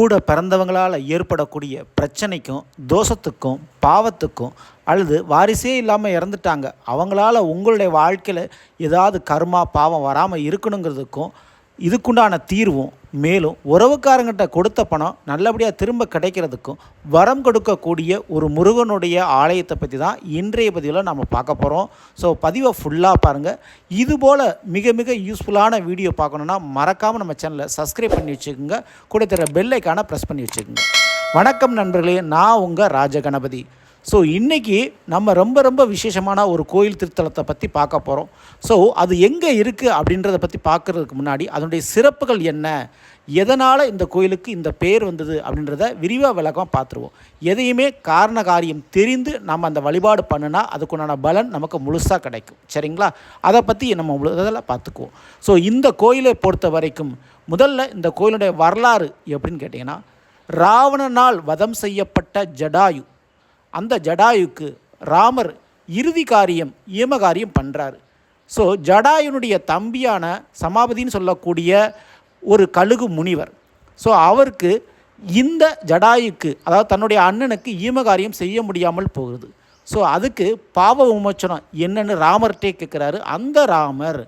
கூட பிறந்தவங்களால் ஏற்படக்கூடிய பிரச்சனைக்கும் தோஷத்துக்கும் பாவத்துக்கும் அல்லது வாரிசே இல்லாமல் இறந்துட்டாங்க. அவங்களால உங்களுடைய வாழ்க்கையில் ஏதாவது கர்மா பாவம் வராமல் இருக்கணுங்கிறதுக்கும் இதுக்குண்டான தீர்வும் மேலும் உறவுக்காரங்கிட்ட கொடுத்த பணம் நல்லபடியாக திரும்ப கிடைக்கிறதுக்கும் வரம் கொடுக்கக்கூடிய ஒரு முருகனுடைய ஆலயத்தை பற்றி தான் இன்றைய பதிவில் நம்ம பார்க்க போகிறோம் ஸோ பதிவை ஃபுல்லாக பாருங்கள் இதுபோல் மிக மிக யூஸ்ஃபுல்லான வீடியோ பார்க்கணுன்னா மறக்காமல் நம்ம சேனலை சப்ஸ்கிரைப் பண்ணி வச்சுக்கோங்க. கூட தர பெல்லைக்கான ப்ரெஸ் பண்ணி வச்சுக்கோங்க. வணக்கம் நண்பர்களே நான் உங்கள் ராஜகணபதி. ஸோ இன்றைக்கி நம்ம ரொம்ப ரொம்ப விசேஷமான ஒரு கோயில் திருத்தலத்தை பற்றி பார்க்க போகிறோம் ஸோ அது எங்கே இருக்குது அப்படின்றத பற்றி பார்க்குறதுக்கு முன்னாடி அதனுடைய சிறப்புகள் என்ன? எதனால் இந்த கோயிலுக்கு இந்த பேர் வந்தது அப்படின்றத விரிவாக விளக்கம் பார்த்துருவோம். எதையுமே காரண காரியம் தெரிந்து நம்ம அந்த வழிபாடு பண்ணுனா அதுக்குண்டான பலன் நமக்கு முழுசாக கிடைக்கும். சரிங்களா? அதை பற்றி நம்ம முழுதில் பார்த்துக்குவோம். ஸோ இந்த கோயிலை பொறுத்த வரைக்கும் முதல்ல இந்த கோயிலுடைய வரலாறு எப்படின்னு கேட்டிங்கன்னா ராவணனால் வதம் செய்யப்பட்ட ஜடாயு. அந்த ஜடாயுக்கு ராமர் இறுதி காரியம் ஈம காரியம் பண்ணுறாரு ஸோ ஜடாயுனுடைய தம்பியான சமாபதின்னு சொல்லக்கூடிய ஒரு கழுகு முனிவர். ஸோ அவருக்கு இந்த ஜடாயுக்கு அதாவது தன்னுடைய அண்ணனுக்கு ஈமகாரியம் செய்ய முடியாமல் போகுது. ஸோ அதுக்கு பாவ விமோச்சனம் என்னன்னு ராமர்கிட்டே கேட்குறாரு அந்த ராமர்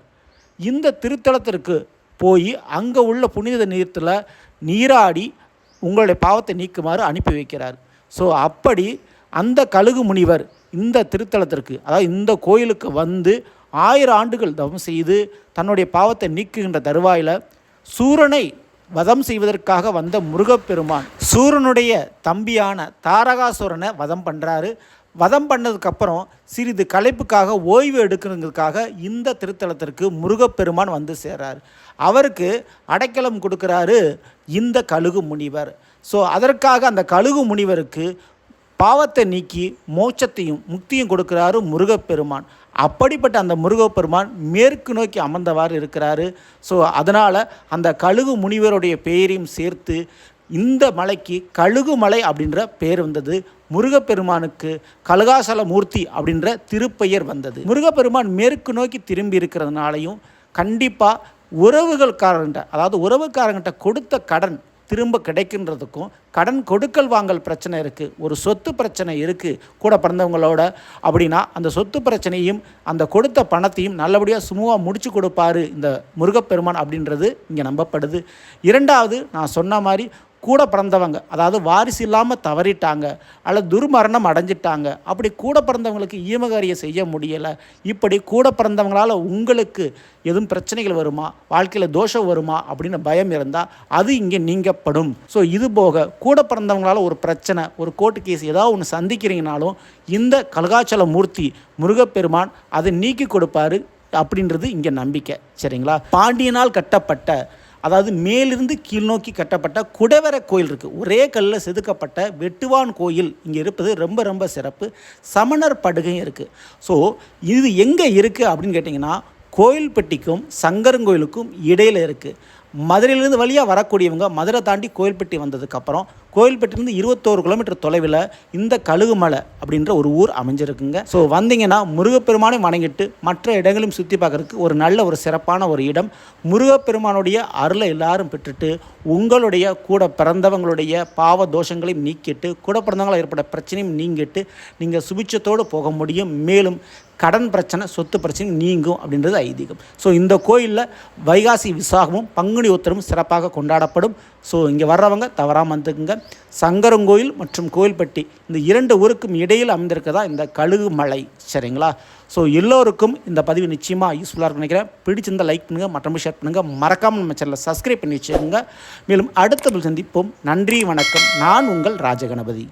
இந்த திருத்தலத்திற்கு போய் அங்கே உள்ள புனித நீரத்தில் நீராடி உங்களுடைய பாவத்தை நீக்குமாறு அனுப்பி வைக்கிறார். ஸோ அப்படி அந்த கழுகு முனிவர் இந்த திருத்தலத்திற்கு அதாவது இந்த கோயிலுக்கு வந்து ஆயிரம் ஆண்டுகள் தவம் செய்து தன்னுடைய பாவத்தை நீக்குகின்ற தருவாயில் சூரனை வதம் செய்வதற்காக வந்த முருகப்பெருமான் சூரனுடைய தம்பியான தாரகாசுரனை வதம் பண்ணுறாரு வதம் பண்ணதுக்கப்புறம் சிறிது களைப்புக்காக ஓய்வு எடுக்கிறதுக்காக இந்த திருத்தலத்திற்கு முருகப்பெருமான் வந்து சேர்றார். அவருக்கு அடைக்கலம் கொடுக்குறாரு இந்த கழுகு முனிவர். ஸோ அதற்காக அந்த கழுகு முனிவருக்கு பாவத்தை நீக்கி மோட்சத்தையும் முக்தியும் கொடுக்குறாரு முருகப்பெருமான். அப்படிப்பட்ட அந்த முருகப்பெருமான் மேற்கு நோக்கி அமர்ந்தவாறு இருக்கிறாரு. ஸோ அதனால் அந்த கழுகு முனிவருடைய பெயரையும் சேர்த்து இந்த மலைக்கு கழுகு மலை அப்படின்ற பெயர் வந்தது. முருகப்பெருமானுக்கு கழுகாசல மூர்த்தி அப்படின்ற திருப்பெயர் வந்தது. முருகப்பெருமான் மேற்கு நோக்கி திரும்பி இருக்கிறதுனாலையும் கண்டிப்பாக உறவுகள்காரங்கிட்ட அதாவது உறவுக்காரங்கிட்ட கொடுத்த கடன் திரும்ப கிடைக்கின்றதுக்கும் கடன் கொடுக்கல் வாங்கல் பிரச்சனை இருக்குது ஒரு சொத்து பிரச்சனை இருக்குது கூட பிறந்தவங்களோட அப்படின்னா அந்த சொத்து பிரச்சனையும் அந்த கொடுத்த பணத்தையும் நல்லபடியாக சுமூகமாக முடிச்சு கொடுப்பாரு இந்த முருகப்பெருமான் அப்படின்றது இங்கே நம்பப்படுது. இரண்டாவது நான் சொன்ன மாதிரி கூட பிறந்தவங்க அதாவது வாரிசு இல்லாமல் தவறிட்டாங்க அல்லது துர்மரணம் அடைஞ்சிட்டாங்க அப்படி கூட பிறந்தவங்களுக்கு ஈமகாரியம் செய்ய முடியலை இப்படி கூட பிறந்தவங்களால் உங்களுக்கு எதுவும் பிரச்சனைகள் வருமா வாழ்க்கையில் தோஷம் வருமா அப்படின்னு பயம் இருந்தால் அது இங்கே நீங்கப்படும். ஸோ இது போக கூட பிறந்தவங்களால் ஒரு பிரச்சனை ஒரு கோர்ட்டு கேஸ் ஏதாவது ஒன்று சந்திக்கிறீங்கனாலும் இந்த கலகாச்சல மூர்த்தி முருகப்பெருமான் அதை நீக்கி கொடுப்பாரு அப்படின்றது இங்கே நம்பிக்கை. சரிங்களா? பாண்டியனால் கட்டப்பட்ட அதாவது மேலிருந்து கீழ்நோக்கி கட்டப்பட்ட குடவர கோயில் இருக்குது ஒரே கல்லில் செதுக்கப்பட்ட வெட்டுவான் கோயில் இங்கே இருப்பது ரொம்ப ரொம்ப சிறப்பு. சமணர் படுகையும் இருக்குது ஸோ இது எங்கே இருக்குது அப்படின்னு கேட்டிங்கன்னா கோயில்பட்டிக்கும் சங்கரங்கோயிலுக்கும் இடையில் இருக்குது மதுரையிலேருந்து வழியாக வரக்கூடியவங்க மதுரை தாண்டி கோயில்பட்டி வந்ததுக்கப்புறம் கோயில்பட்டிலேருந்து இருபத்தோரு கிலோமீட்டர் தொலைவில் இந்த கழுகுமலை அப்படின்ற ஒரு ஊர் அமைஞ்சிருக்குங்க. ஸோ வந்தீங்கன்னா முருகப்பெருமானை வணங்கிட்டு மற்ற இடங்களையும் சுற்றி பார்க்குறதுக்கு ஒரு நல்ல ஒரு சிறப்பான ஒரு இடம். முருகப்பெருமானுடைய அருளை எல்லாரும் பெற்றுட்டு உங்களுடைய கூட பிறந்தவங்களுடைய பாவ தோஷங்களையும் நீக்கிட்டு கூட பிறந்தவங்களால் ஏற்பட்ட பிரச்சனையும் நீங்கிட்டு நீங்கள் சுபிச்சத்தோடு போக முடியும். மேலும் கடன் பிரச்சனை சொத்து பிரச்சனை நீங்கும் அப்படின்றது ஐதீகம். ஸோ இந்த கோயிலில் வைகாசி விசாகமும் பங்குனி உத்தரமும் சிறப்பாக கொண்டாடப்படும். ஸோ இங்கே வர்றவங்க தவறாமல் வந்துக்குங்க. சங்கரங்கோயில் மற்றும் கோயில்பட்டி இந்த இரண்டு ஊருக்கும் இடையில் அமைந்திருக்கதா இந்த கழுகு மலை சரிங்களா? ஸோ எல்லோருக்கும் இந்த பதிவு நிச்சயமாக யூஸ்ஃபுல்லாக இருக்கும் நினைக்கிறேன். பிடிச்சிருந்தால் லைக் பண்ணுங்கள் மற்றபடி ஷேர் பண்ணுங்கள் மறக்காமல் நம்ம சேனலை சப்ஸ்கிரைப் பண்ணி வச்சுக்கோங்க. மேலும் அடுத்த சந்திப்போம். நன்றி வணக்கம். நான் உங்கள் ராஜகணபதி.